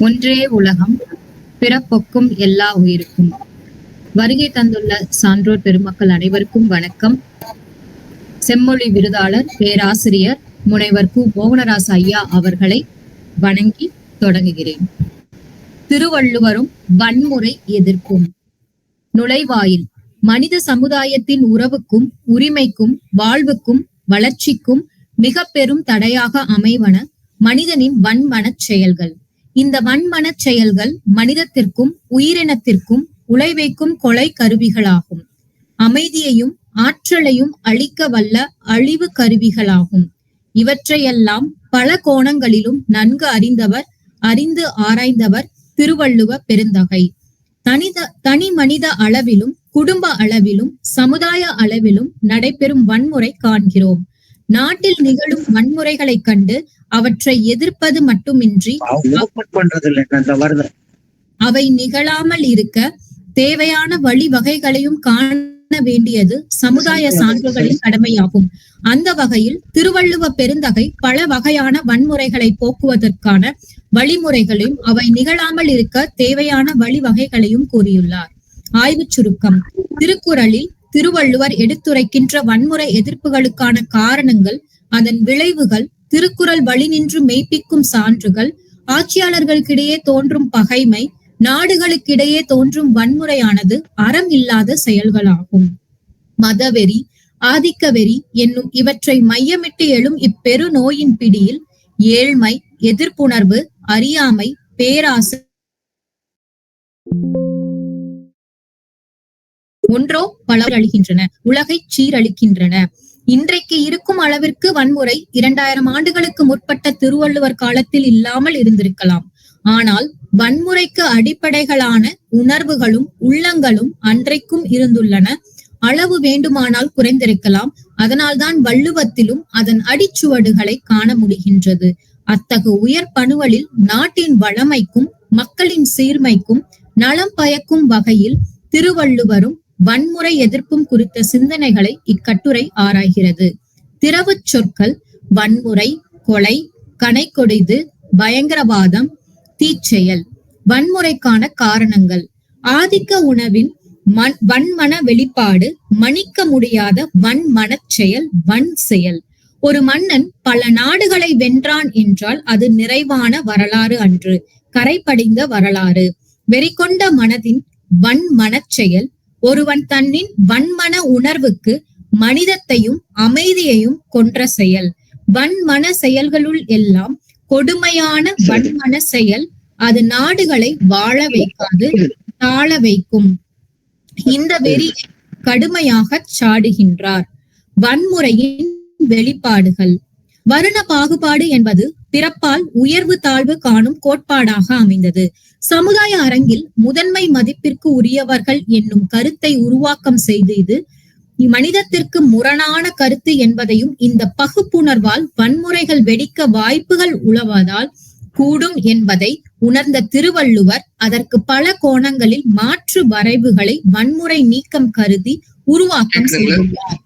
ஒன்றே உலகம் பிறப்பொக்கும் எல்லா உயிருக்கும். வருகை தந்துள்ள சான்றோர் பெருமக்கள் அனைவருக்கும் வணக்கம். செம்மொழி விருதாளர் பேராசிரியர் முனைவர் கு. மோகனராச ஐயா அவர்களை வணங்கி தொடங்குகிறேன். திருவள்ளுவரும் வன்முறை எதிர்ப்பும் நுழைவாயில் மனித சமுதாயத்தின் உறவுக்கும் உரிமைக்கும் வாழ்வுக்கும் வளர்ச்சிக்கும் மிக பெரும் தடையாக அமைவன மனிதனின் வன்மனச் செயல்கள். இந்த வன்மனச் செயல்கள் மனிதத்திற்கும் உயிரினத்திற்கும் உழைவைக்கும் கொலை கருவிகளாகும். அமைதியையும் ஆற்றலையும் அளிக்க வல்ல அழிவு கருவிகளாகும். இவற்றையெல்லாம் பல கோணங்களிலும் நன்கு அறிந்தவர் அறிந்து ஆராய்ந்தவர் திருவள்ளுவ பெருந்தகை. தனித தனி மனித அளவிலும் குடும்ப அளவிலும் சமுதாய அளவிலும் நடைபெறும் வன்முறை காண்கிறோம். நாட்டில் நிகழும் வன்முறைகளைக் கண்டு அவற்றை எதிர்ப்பது மட்டுமின்றி அவை நிகழாமல் இருக்க தேவையான வழிவகைகளையும் காண வேண்டியது சமுதாய சான்றுகளின் கடமையாகும். அந்த வகையில் திருவள்ளுவ பெருந்தகை பல வகையான வன்முறைகளை போக்குவதற்கான வழிமுறைகளையும் அவை நிகழாமல் இருக்க தேவையான வழிவகைகளையும் கூறியுள்ளார். ஆய்வுச் சுருக்கம். திருக்குறளில் திருவள்ளுவர் எடுத்துரைக்கின்ற வன்முறை எதிர்ப்புகளுக்கான காரணங்கள் அதன் விளைவுகள் திருக்குறள் வழி நின்று மெய்ப்பிக்கும் சான்றுகள் ஆட்சியாளர்களுக்கிடையே தோன்றும் பகைமை நாடுகளுக்கிடையே தோன்றும் வன்முறையானது அறம் இல்லாத செயல்களாகும். மதவெறி ஆதிக்கவெறி என்னும் இவற்றை மையமிட்டு எழும் இப்பெரு நோயின் பிடியில் ஏழ்மை எதிர்ப்புணர்வு அறியாமை பேராசை ஒன்றோ பலர் அழிகின்றன உலகை சீரழிக்கின்றன. இன்றைக்கு இருக்கும் அளவிற்கு வன்முறை இரண்டாயிரம் ஆண்டுகளுக்கு முற்பட்ட திருவள்ளுவர் காலத்தில் இல்லாமல் இருந்திருக்கலாம். ஆனால் வன்முறைக்கு அடிப்படைகளான உணர்வுகளும் உள்ளங்களும் அன்றைக்கும் இருந்துள்ளன. அளவு வேண்டுமானால் குறைந்திருக்கலாம். அதனால்தான் வள்ளுவத்திலும் அதன் அடிச்சுவடுகளை காண முடிகின்றது. அத்தகு உயர் பணுவலில் நாட்டின் வளமைக்கும் மக்களின் சீர்மைக்கும் நலம் பயக்கும் வகையில் திருவள்ளுவரும் வன்முறை எதிர்ப்பும் குறித்த சிந்தனைகளை இக்கட்டுரை ஆராய்கிறது. திறவுச் சொற்கள் வன்முறை கொலை கனைக்கொடிது பயங்கரவாதம் தீச்செயல். வன்முறைக்கான காரணங்கள். ஆதிக்க உணவின் மண் வன்மன வெளிப்பாடு மன்னிக்க முடியாத வன்மனச் செயல் வன் செயல். ஒரு மன்னன் பல நாடுகளை வென்றான் என்றால் அது நிறைவான வரலாறு அன்று. கரைபடிந்த வரலாறு. வெறிகொண்ட மனதின் வன்மனச் செயல் ஒருவன் தன்னின் வன்மன உணர்வுக்கு மனிதத்தையும் அமைதியையும் கொன்ற செயல். வன்மன செயல்களுள் எல்லாம் கொடுமையான வன்மன செயல். அது நாடுகளை வாழ வைக்காது தாழ வைக்கும். இந்த வெறி கடுமையாக சாடுகின்றார். வன்முறையின் வெளிப்பாடுகள். வருண பாகுபாடு என்பது பிறப்பால் உயர்வு தாழ்வு காணும் கோட்பாடாக அமைந்தது. சமுதாய அரங்கில் முதன்மை மதிப்பிற்கு உரியவர்கள் என்னும் கருத்தை உருவாக்கம் செய்தது மனிதத்திற்கு முரணான கருத்து என்பதையும் இந்த பகுப்புணர்வால் வன்முறைகள் வெடிக்க வாய்ப்புகள் உழவதால் கூடும் என்பதை உணர்ந்த திருவள்ளுவர் அதற்கு பல கோணங்களில் மாற்று வரைவுகளை வன்முறை நீக்கம் கருதி உருவாக்கம் செய்துள்ளார்.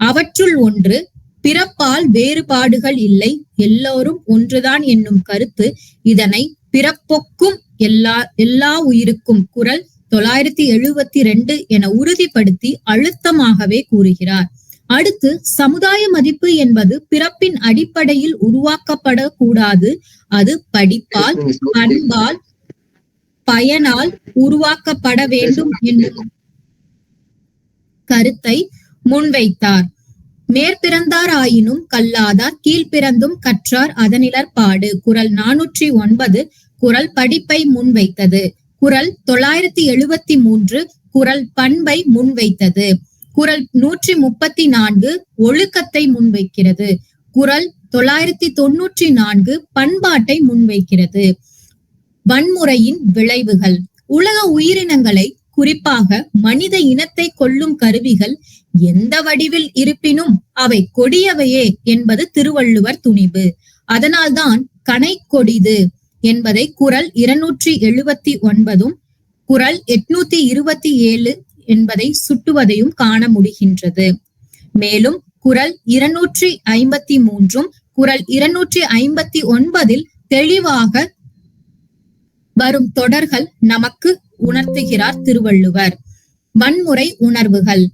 அவற்றுள் ஒன்று பிறப்பால் வேறுபாடுகள் இல்லை. எல்லோரும் ஒன்றுதான் என்னும் கருத்து. இதனை பிறப்பொக்கும் எல்லா எல்லா உயிருக்கும் குரல் தொள்ளாயிரத்தி எழுபத்தி ரெண்டு என உறுதிப்படுத்தி அழுத்தமாகவே கூறுகிறார். அடுத்து சமுதாய மதிப்பு என்பது பிறப்பின் அடிப்படையில் உருவாக்கப்படக்கூடாது. அது படிப்பால் பண்பால் பயனால் உருவாக்கப்பட வேண்டும் என்னும் கருத்தை முன்வைத்தார். மேற்பிறந்தார் ஆயினும் கல்லாதார் கீழ்பிறந்தும் கற்றார் அதனிலர் பாடு குரல் நானூற்றி ஒன்பது குரல் படிப்பை முன்வைத்தது. குரல் தொள்ளாயிரத்தி எழுபத்தி மூன்று குரல் பண்பை முன்வைத்தது. குரல் நூற்றி முப்பத்தி நான்கு ஒழுக்கத்தை முன்வைக்கிறது. குரல் தொள்ளாயிரத்தி தொன்னூற்றி நான்கு பண்பாட்டை முன்வைக்கிறது. வன்முறையின் விளைவுகள். உலக உயிரினங்களை குறிப்பாக மனித இனத்தை கொல்லும் கருவிகள் எந்த வடிவில் இருப்பினும் அவை கொடியவையே என்பது திருவள்ளுவர் துணிவு. அதனால்தான் கனை கொடிது என்பதை குரல் இருநூற்றி எழுபத்தி ஒன்பதும் குரல் எட்நூத்தி இருபத்தி ஏழு என்பதை சுட்டுவதையும் காண முடிகின்றது. மேலும் குரல் இருநூற்றி ஐம்பத்தி மூன்றும் குரல் இருநூற்றி ஐம்பத்தி ஒன்பதில் தெளிவாக வரும் தொடர்கள் நமக்கு உணர்த்துகிறார் திருவள்ளுவர். வன்முறை உணர்வுகள்.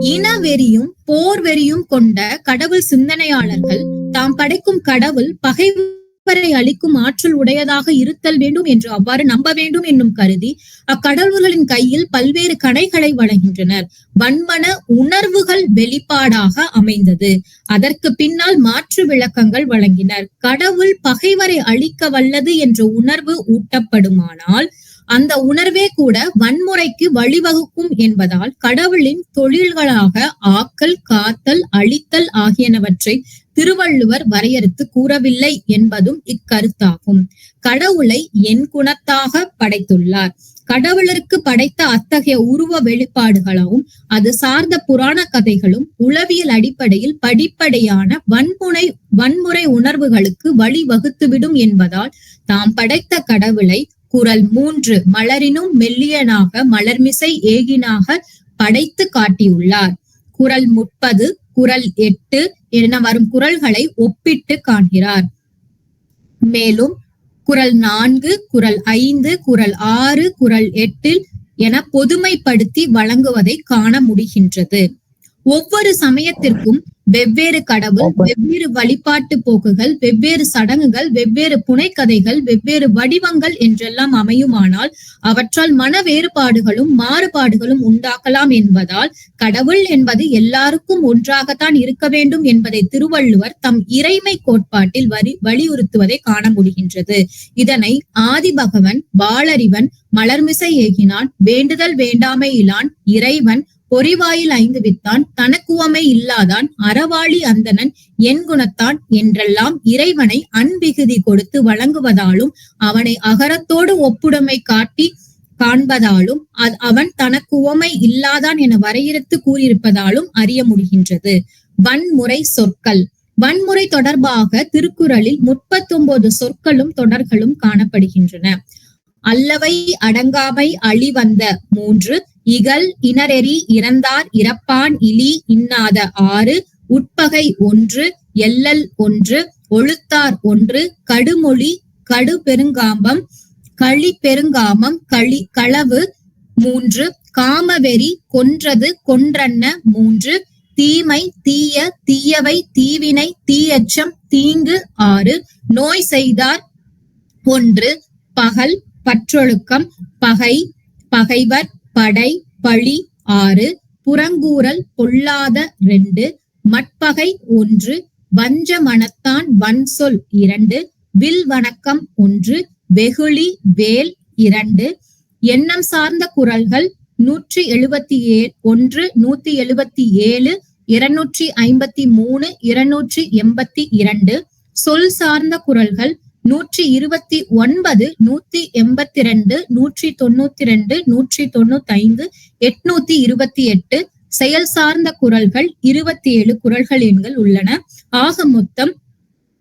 இனவெறியும் போர் வெறியும் கொண்ட கடவுள் சிந்தனையாளர்கள் தாம் படைக்கும் கடவுள் பகைவரை அளிக்கும் ஆற்றல் உடையதாக இருத்தல் வேண்டும் என்று அவ்வாறு நம்ப வேண்டும் என்னும் கருதி அக்கடவுள்களின் கையில் பல்வேறு கடைகளை வழங்கின்றனர் வன்மன உணர்வுகள் வெளிப்பாடாக அமைந்தது. அதற்கு பின்னால் மாற்று விளக்கங்கள் வழங்கினர். கடவுள் பகைவரை அழிக்க வல்லது என்ற உணர்வு ஊட்டப்படுமானால் அந்த உணர்வே கூட வன்முறைக்கு வழிவகுக்கும் என்பதால் கடவுளின் தொழில்களாக ஆக்கல் காத்தல் அழித்தல் ஆகியனவற்றை திருவள்ளுவர் வரையறுத்து கூறவில்லை என்பதும் இக்கருத்தாகும். கடவுளை என் குணத்தாக படைத்துள்ளார். கடவுளருக்கு படைத்த அத்தகைய உருவ வெளிப்பாடுகளாகவும் அது சார்ந்த புராண கதைகளும் உளவியல் அடிப்படையில் படிப்படையான வன்முனை வன்முறை உணர்வுகளுக்கு வழிவகுத்துவிடும் என்பதால் தாம் படைத்த கடவுளை குரல் மூன்று மலரினும் மெல்லியனாக மலர்மிசை ஏகினாக படைத்து காட்டியுள்ளார். குரல் முப்பது குரல் எட்டு என வரும் குரல்களை ஒப்பிட்டு காண்கிறார். மேலும் குரல் நான்கு குரல் ஐந்து குரல் ஆறு குரல் எட்டில் என பொதுமைப்படுத்தி வழங்குவதை காண முடிகின்றது. ஒவ்வொரு சமயத்திற்கும் வெவ்வேறு கடவுள் வெவ்வேறு வழிபாட்டு போக்குகள் வெவ்வேறு சடங்குகள் வெவ்வேறு புனைக்கதைகள் வெவ்வேறு வடிவங்கள் என்றெல்லாம் அமையுமானால் அவற்றால் மன வேறுபாடுகளும் மாறுபாடுகளும் உண்டாக்கலாம் என்பதால் கடவுள் என்பது எல்லாருக்கும் ஒன்றாகத்தான் இருக்க வேண்டும் என்பதை திருவள்ளுவர் தம் இறைமை கோட்பாட்டில் வரி வலியுறுத்துவதை காண முடிகின்றது. இதனை ஆதிபகவன் பாலறிவன் மலர்மிசை ஏகினான் வேண்டுதல் வேண்டாமை இலான் இறைவன் பொறிவாயில் ஐந்து வித்தான் தனக்குவமை இல்லாதான் அறவாளி அந்தணன் என் குணத்தான் என்றெல்லாம் இறைவனை அன்பிகுதி கொடுத்து வழங்குவதாலும் அவனை அகரத்தோடு ஒப்புடைமை காட்டி காண்பதாலும் அவன் தனக்கு உவமை இல்லாதான் என வரையறுத்து கூறியிருப்பதாலும் அறிய முடிகின்றது. வன்முறை சொற்கள். வன்முறை தொடர்பாக திருக்குறளில் முப்பத்தொன்பது சொற்களும் தொடர்களும் காணப்படுகின்றன. அல்லவை அடங்காமை அழிவந்த மூன்று இகல் இனரெறி இறந்தார் இறப்பான் இலி இன்னாத ஆறு உட்பகை ஒன்று எல்லல் ஒன்று ஒழுத்தார் ஒன்று கடுமொழி கடு பெருங்காம்பம் களி பெருங்காமம் களி களவு மூன்று காமவெறி கொன்றது கொன்றன்ன மூன்று தீமை தீய தீயவை தீவினை தீயச்சம் தீங்கு ஆறு நோய் செய்தார் ஒன்று பகல் பற்றொழுக்கம் பகை பகைவர் படை பழி ஆறு புறங்கூறல் பொல்லாத ரெண்டு மட்பகை ஒன்று வஞ்ச மனத்தான் வன்சொல் இரண்டு வில் வணக்கம் ஒன்று வெகுளி வேல் இரண்டு எண்ணம் சார்ந்த குரல்கள் நூற்றி எழுபத்தி ஏழு ஒன்று நூத்தி எழுபத்தி ஏழு இருநூற்றி ஐம்பத்தி மூணு இருநூற்றி எண்பத்தி இரண்டு சொல் சார்ந்த குரல்கள் நூற்றி இருபத்தி ஒன்பது நூத்தி எண்பத்தி ரெண்டு நூற்றி தொண்ணூத்தி ரெண்டு நூற்றி தொண்ணூத்தி ஐந்து எட்நூத்தி இருபத்தி எட்டு செயல் சார்ந்த குரல்கள் இருபத்தி ஏழு குரல்கள் எண்கள் உள்ளன. ஆக மொத்தம்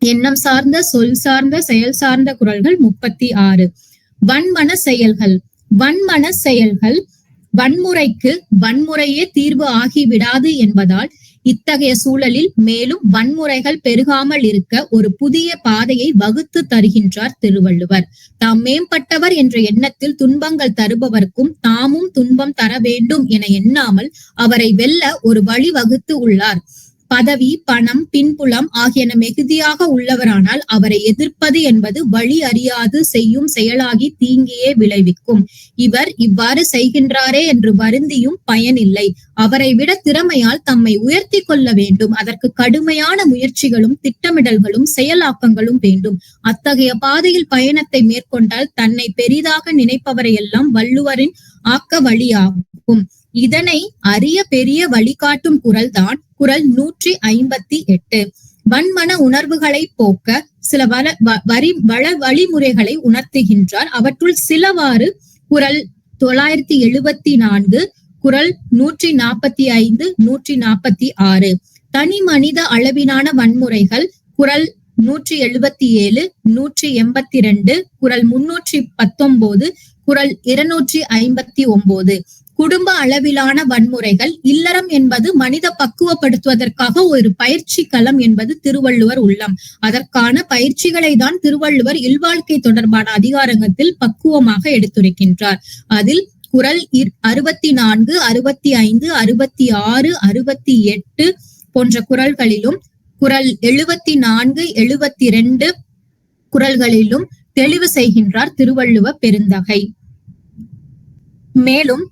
எண்ணம் சார்ந்த சொல் சார்ந்த செயல் சார்ந்த குரல்கள் முப்பத்தி ஆறு. வன்மன செயல்கள். வன்மன செயல்கள் வன்முறைக்கு வன்முறையே தீர்வு ஆகிவிடாது என்பதால் இத்தகைய சூழலில் மேலும் வன்முறைகள் பெருகாமல் இருக்க ஒரு புதிய பாதையை வகுத்து தருகின்றார் திருவள்ளுவர். தாம் மேம்பட்டவர் என்ற எண்ணத்தில் துன்பங்கள் தருபவர்க்கும் தாமும் துன்பம் தர வேண்டும் என எண்ணாமல் அவரை வெல்ல ஒரு வழி வகுத்து உள்ளார். பதவி பணம் பின்புலம் ஆகியன மிகுதியாக உள்ளவரானால் அவரை எதிர்ப்பது என்பது வழி அறியாது செய்யும் செயலாகி தீங்கியே விளைவிக்கும். இவர் இவ்வாறு செய்கின்றாரே என்று வருந்தியும் பயனில்லை. அவரை விட திறமையால் தம்மை உயர்த்தி கொள்ள வேண்டும். அதற்கு கடுமையான முயற்சிகளும் திட்டமிடல்களும் செயலாக்கங்களும் வேண்டும். அத்தகைய பாதையில் பயணத்தை மேற்கொண்டால் தன்னை பெரிதாக நினைப்பவரை எல்லாம் வள்ளுவரின் ஆக்க வழியாகும் இதனை அறிய பெரிய வழிகாட்டும் குரல் தான் குரல் நூற்றி ஐம்பத்தி எட்டு. வன்மன உணர்வுகளை போக்க சில வர வரி வள வழிமுறைகளை உணர்த்துகின்றார். அவற்றுள் சிலவாறு குரல் தொள்ளாயிரத்தி எழுபத்தி நான்கு குரல் நூற்றி நாற்பத்தி ஐந்து நூற்றி நாற்பத்தி ஆறு. தனி மனித அளவிலான வன்முறைகள் குரல் நூற்றி எழுபத்தி ஏழு நூற்றி எண்பத்தி ரெண்டு குரல் முன்னூற்றி பத்தொன்பது குரல் இருநூற்றி ஐம்பத்தி ஒன்பது குடும்ப அளவிலான வன்முறைகள் இல்லறம் என்பது மனித பக்குவப்படுத்துவதற்காக ஒரு பயிற்சி களம் என்பது திருவள்ளுவர் உள்ளம். அதற்கான பயிற்சிகளை தான் திருவள்ளுவர் இல்வாழ்க்கை தொடர்பான அதிகாரங்கத்தில் பக்குவமாக எடுத்துரைக்கின்றார். அதில் குரல் அறுபத்தி நான்கு அறுபத்தி ஐந்து அறுபத்தி ஆறு அறுபத்தி எட்டு போன்ற குரல்களிலும் குரல் எழுபத்தி நான்கு எழுபத்தி ரெண்டு குரல்களிலும் தெளிவு செய்கின்றார் திருவள்ளுவ பெருந்தகை. மேலும்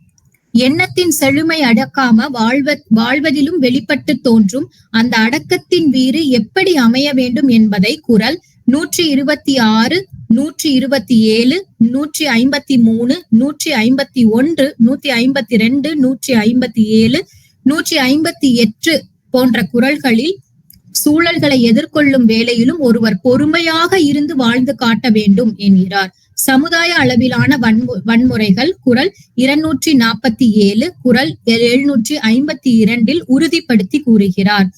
எண்ணத்தின் செழுமை அடக்காம வாழ்வ வாழ்வதிலும் வெளிப்பட்டு தோன்றும் அந்த அடக்கத்தின் வீறு எப்படி அமைய வேண்டும் என்பதை குரல் நூற்றி இருபத்தி ஆறு நூற்றி இருபத்தி ஏழு நூற்றி ஐம்பத்தி மூணு நூற்றி ஐம்பத்தி ஒன்று நூற்றி ஐம்பத்தி ரெண்டு நூற்றி ஐம்பத்தி ஏழு நூற்றி ஐம்பத்தி எட்டு போன்ற குரல்களில் சூழல்களை எதிர்கொள்ளும் வேளையிலும் ஒருவர் பொறுமையாக இருந்து வாழ்ந்து காட்ட வேண்டும் என்கிறார். சமுதாய அளவிலான வன்மு வன்முறைகள் குரல் இருநூற்றி நாற்பத்தி ஏழு குரல் எழுநூற்றி ஐம்பத்தி இரண்டில் உறுதிப்படுத்தி கூறுகிறார்.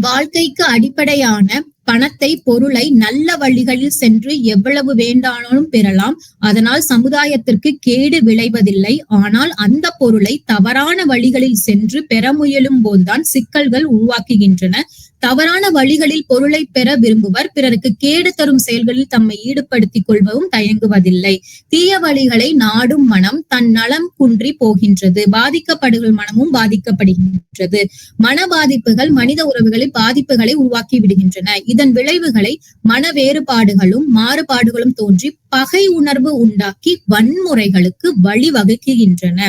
வாழ்க்கைக்கு அடிப்படையான பணத்தை பொருளை நல்ல வழிகளில் சென்று எவ்வளவு வேண்டானாலும் பெறலாம். அதனால் சமுதாயத்திற்கு கேடு விளைவதில்லை. ஆனால் அந்த பொருளை தவறான வழிகளில் சென்று பெற முயலும் போதுதான் சிக்கல்கள் உருவாக்குகின்றன. தவறான வழிகளில் பொருளை பெற விரும்புவர். பிறருக்கு கேடு தரும் செயல்களில் தம்மை ஈடுபடுத்திக் கொள்வதும் தயங்குவதில்லை. தீய வழிகளை நாடும் மனம் தன் நலம் குன்றி போகின்றது. பாதிக்கப்படுகிற மனமும் பாதிக்கப்படுகின்றது. மன பாதிப்புகள் மனித உறவுகளில் பாதிப்புகளை உருவாக்கி விடுகின்றன. இதன் விளைவுகளை மன வேறுபாடுகளும் மாறுபாடுகளும் தோன்றி பகை உணர்வு உண்டாக்கி வன்முறைகளுக்கு வழிவகுக்கின்றன.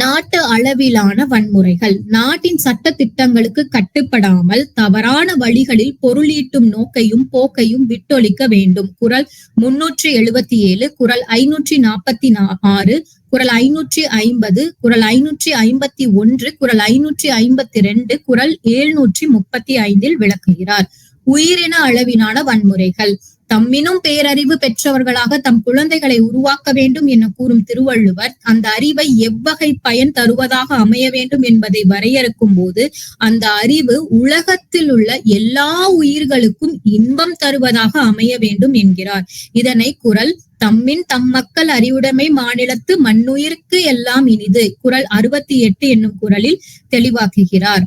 நாட்டு அளவிலான வன்முறைகள். நாட்டின் சட்ட திட்டங்களுக்கு கட்டுப்படாமல் தவறான வழிகளில் பொருளீட்டும் நோக்கையும் போக்கையும் விட்டொழிக்க வேண்டும். குரல் முன்னூற்றி எழுபத்தி ஏழு குரல் ஐநூற்றி நாற்பத்தி ஆறு குரல் ஐநூற்றி ஐம்பது குரல் ஐநூற்றி ஐம்பத்தி ஒன்று குரல் ஐநூற்றி ஐம்பத்தி ரெண்டு குரல் எழுநூற்றி முப்பத்தி ஐந்தில் விளக்குகிறார். உயிரின அளவிலான வன்முறைகள். தம்மினும் பேரறிவு பெற்றவர்களாக தம் குழந்தைகளை உருவாக்க வேண்டும் என கூறும் திருவள்ளுவர் அந்த அறிவை எவ்வகை பயன் தருவதாக அமைய வேண்டும் என்பதை வரையறுக்கும் போது அந்த அறிவு உலகத்தில் உள்ள எல்லா உயிர்களுக்கும் இன்பம் தருவதாக அமைய வேண்டும் என்கிறார். இதனை குரல் தம்மின் தம் மக்கள் அறிவுடைமை மாநிலத்து மண்ணுயிருக்கு எல்லாம் இனிது குரல் அறுபத்தி எட்டு என்னும் குரலில் தெளிவாக்குகிறார்.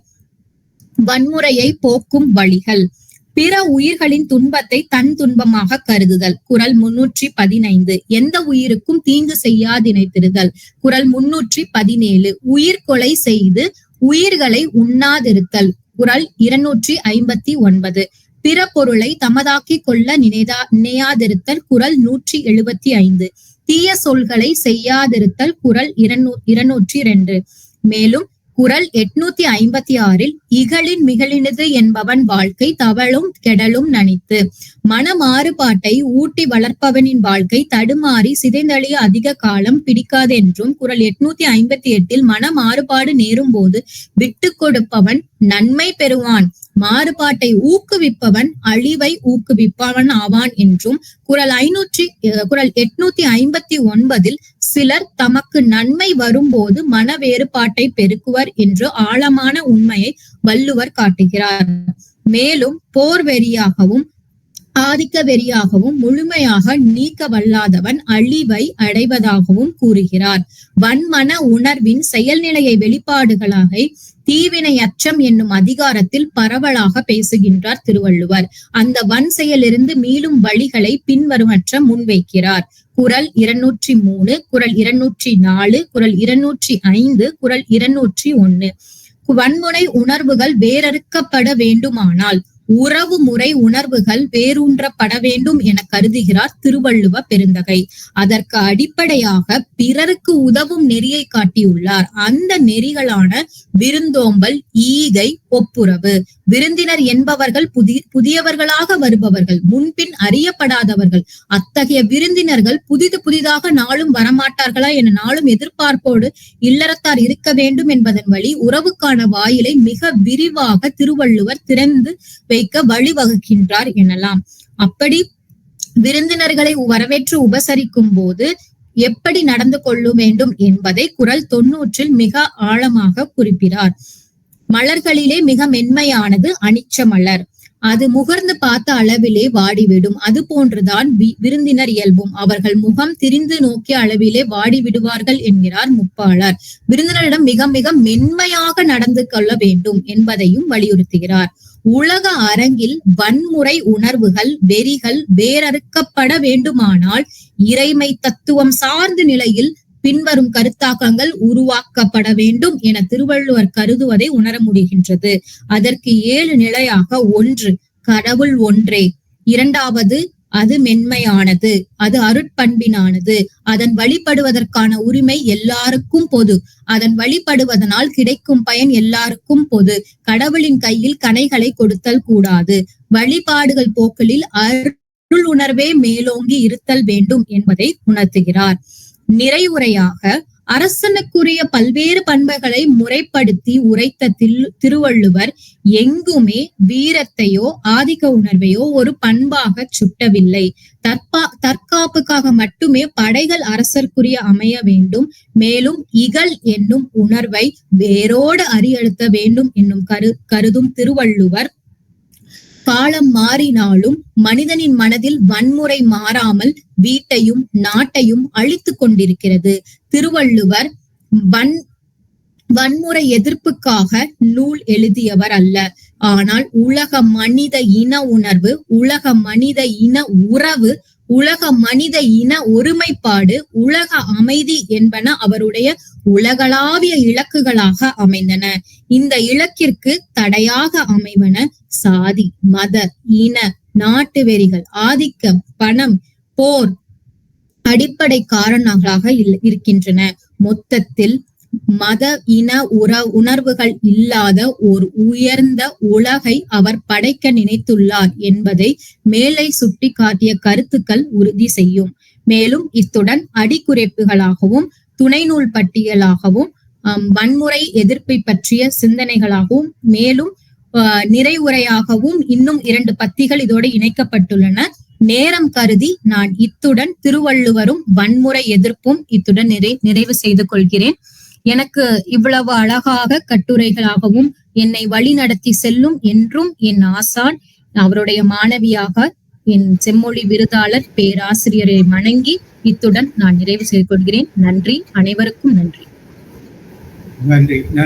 வன்முறையை போக்கும் வழிகள். பிற உயிர்களின் துன்பத்தை தன் துன்பமாக கருதுதல். குரல் முன்னூற்றி பதினைந்து. எந்த உயிருக்கும் தீங்கு செய்யாதினைத்திருதல் குரல் முன்னூற்றி பதினேழு. உயிர் கொலை செய்து உயிர்களை உண்ணாதிருத்தல். குரல் இருநூற்றி ஐம்பத்தி ஒன்பது. பிற பொருளை தமதாக்கிக் கொள்ள நினைதா நினையாதிருத்தல். குரல் நூற்றி எழுபத்தி ஐந்து. தீய சொல்களை செய்யாதிருத்தல். குரல் இருநூ இருநூற்றி ரெண்டு. மேலும் குரல் எட்நூத்தி ஐம்பத்தி ஆறில் இகழின் மிகழினது என்பவன் வாழ்க்கை தவளும் கெடலும் நனித்து. மன மாறுபாட்டை ஊட்டி வளர்ப்பவனின் வாழ்க்கை தடுமாறி சிதைந்தழிய அதிக காலம் பிடிக்காது என்றும் குரல் எட்நூத்தி ஐம்பத்தி எட்டில் மன மாறுபாடு நேரும் போது விட்டு கொடுப்பவன் நன்மை பெறுவான். மாறுபாட்டை ஊக்குவிப்பவன் அழிவை ஊக்குவிப்பவன் ஆவான் என்றும் குரல் ஐநூற்றி குரல் எட்நூத்தி ஐம்பத்தி ஒன்பதில் சிலர் தமக்கு நன்மை வரும்போது மன வேறுபாட்டை பெருக்குவர் என்று ஆழமான உண்மையை வள்ளுவர் காட்டுகிறார். மேலும் போர் வெறியாகவும் ஆதிக்க வெறியாகவும் முழுமையாக நீக்க வல்லாதவன் அழிவை அடைவதாகவும் கூறுகிறார். வன்மன உணர்வின் செயல்நிலையை வெளிப்பாடுகளாக தீவினை அச்சம் என்னும் அதிகாரத்தில் பரவலாக பேசுகின்றார் திருவள்ளுவர். அந்த வன் செயலிருந்து மீளும் வழிகளை பின்வருமற்ற முன்வைக்கிறார். குரல் இருநூற்றி மூணு குரல் இருநூற்றி நாலு குரல் இருநூற்றி ஐந்து குரல் இருநூற்றி ஒன்னு வன்முனை உணர்வுகள் வேறறுக்கப்பட வேண்டுமானால் உறவு முறை உணர்வுகள் வேரூன்றப்பட வேண்டும் என கருதுகிறார் திருவள்ளுவ பெருந்தகை. அதற்கு அடிப்படையாக பிறருக்கு உதவும் நெறியை காட்டியுள்ளார். அந்த நெறிகளான விருந்தோம்பல் ஈகை ஒப்புரவு. விருந்தினர் என்பவர்கள் புதி புதியவர்களாக வருபவர்கள் முன்பின் அறியப்படாதவர்கள். அத்தகைய விருந்தினர்கள் புதிது புதிதாக நாளும் வரமாட்டார்களா என நாளும் எதிர்பார்ப்போடு இல்லறத்தார் இருக்க வேண்டும் என்பதன் வழி உறவுக்கான வாயிலை மிக விரிவாக திருவள்ளுவர் திறந்து வைக்க வழிவகுக்கின்றார் எனலாம். அப்படி விருந்தினர்களை வரவேற்று உபசரிக்கும் போது எப்படி நடந்து கொள்ள வேண்டும் என்பதை குரல் தொன்னூற்றில் மிக ஆழமாக குறிப்பிறார் மலர்களிலே மிக மென்மையானது அனிச்ச மலர். அது முகர்ந்து பார்த்த அளவிலே வாடிவிடும். அது போன்றுதான் வி- விருந்தினர் இயல்பும். அவர்கள் முகம் திரிந்து நோக்கிய அளவிலே வாடி விடுவார்கள் என்கிறார் முப்பாளர். விருந்தினரிடம் மிக மிக மென்மையாக நடந்து கொள்ள வேண்டும் என்பதையும் வலியுறுத்துகிறார். உலக அரங்கில் வன்முறை உணர்வுகள் வெறிகள் வேறறுக்கப்பட வேண்டுமானால் இறைமை தத்துவம் சார்ந்த நிலையில் பின்வரும் கருத்தாக்கங்கள் உருவாக்கப்பட வேண்டும் என திருவள்ளுவர் கருதுவதை உணர முடிகின்றது. அதற்கு ஏழு நிலையாக ஒன்று கடவுள் ஒன்றே. இரண்டாவது அது மென்மையானது அது அருட்பண்பினானது. அதன் வழிபடுவதற்கான உரிமை எல்லாருக்கும் பொது. அதன் வழிபடுவதனால் கிடைக்கும் பயன் எல்லாருக்கும் பொது. கடவுளின் கையில் கனைகளை கொடுத்தல் கூடாது. வழிபாடுகள் போக்களில் அருள் உணர்வே மேலோங்கி இருத்தல் வேண்டும் என்பதை உணர்த்துகிறார். நிறைவுரையாக அரசனுக்குரிய பல்வேறு பண்புகளை முறைப்படுத்தி உரைத்த திருவள்ளுவர் எங்குமே வீரத்தையோ ஆதிக்க உணர்வையோ ஒரு பண்பாக சுட்டவில்லை. தற்பா தற்காப்புக்காக மட்டுமே படைகள் அரசர்க்குரிய அமைய வேண்டும். மேலும் இகல் என்னும் உணர்வை வேரோடு அறியழுத்த வேண்டும் என்னும் கரு கருதும் திருவள்ளுவர். காலம் மாறினாலும் மனிதனின் மனதில் வன்முறை மாறாமல் வீட்டையும் நாட்டையும் அழித்துக் கொண்டிருக்கிறது. திருவள்ளுவர் வன் வன்முறை எதிர்ப்புக்காக நூல் எழுதியவர் அல்ல. ஆனால் உலக மனித இன உணர்வு உலக மனித இன உறவு உலக மனித இன ஒருமைப்பாடு உலக அமைதி என்பன அவருடைய உலகளாவிய இலக்குகளாக அமைந்தன. இந்த இலக்கிற்கு தடையாக அமைவன சாதி மத இன நாட்டு வெறிகள் ஆதிக்கம் பணம் போர் அடிப்படை காரணங்களாக இருக்கின்றன. மொத்தத்தில் மத இன உற உணர்வுகள் இல்லாத ஒரு உயர்ந்த உலகை அவர் படைக்க நினைத்துள்ளார் என்பதை மேலே சுட்டி காட்டிய கருத்துக்கள் உறுதி செய்யும். மேலும் இத்துடன் அடிக்குறைப்புகளாகவும் துணை நூல் பட்டியலாகவும் வன்முறை எதிர்ப்பை பற்றிய சிந்தனைகளாகவும் மேலும் நிறைவுரையாகவும் இன்னும் இரண்டு பத்திகள் இதோடு இணைக்கப்பட்டுள்ளன. நேரம் கருதி நான் இத்துடன் திருவள்ளுவரும் வன்முறை எதிர்ப்பும் இத்துடன் நிறை நிறைவு செய்து கொள்கிறேன். எனக்கு இவ்வளவு அழகாக கட்டுரைகளாகவும் என்னை வழி நடத்தி செல்லும் என்றும் என் ஆசான் அவருடைய மாணவியாக என் செம்மொழி விருதாளர் பேராசிரியரை வணங்கி இத்துடன் நான் நிறைவு செய்து கொள்கிறேன். நன்றி. அனைவருக்கும் நன்றி. நன்றி.